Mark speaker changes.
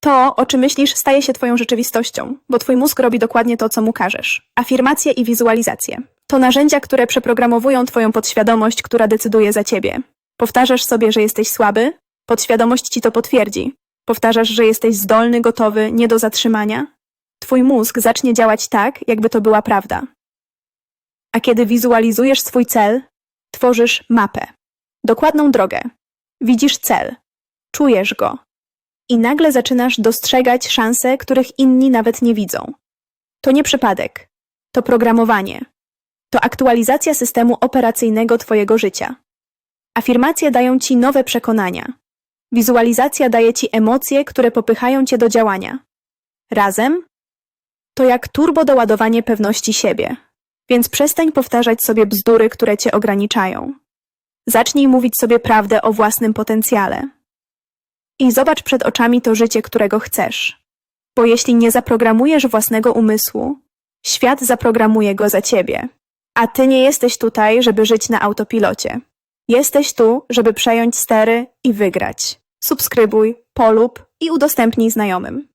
Speaker 1: To, o czym myślisz, staje się twoją rzeczywistością, bo twój mózg robi dokładnie to, co mu każesz. Afirmacje i wizualizacje. To narzędzia, które przeprogramowują twoją podświadomość, która decyduje za ciebie. Powtarzasz sobie, że jesteś słaby, podświadomość ci to potwierdzi. Powtarzasz, że jesteś zdolny, gotowy, nie do zatrzymania. Twój mózg zacznie działać tak, jakby to była prawda. A kiedy wizualizujesz swój cel, tworzysz mapę. Dokładną drogę. Widzisz cel. Czujesz go. I nagle zaczynasz dostrzegać szanse, których inni nawet nie widzą. To nie przypadek. To programowanie. To aktualizacja systemu operacyjnego Twojego życia. Afirmacje dają Ci nowe przekonania. Wizualizacja daje Ci emocje, które popychają Cię do działania. Razem to jak turbo doładowanie pewności siebie. Więc przestań powtarzać sobie bzdury, które Cię ograniczają. Zacznij mówić sobie prawdę o własnym potencjale. I zobacz przed oczami to życie, którego chcesz. Bo jeśli nie zaprogramujesz własnego umysłu, świat zaprogramuje go za ciebie. A ty nie jesteś tutaj, żeby żyć na autopilocie. Jesteś tu, żeby przejąć stery i wygrać. Subskrybuj, polub i udostępnij znajomym.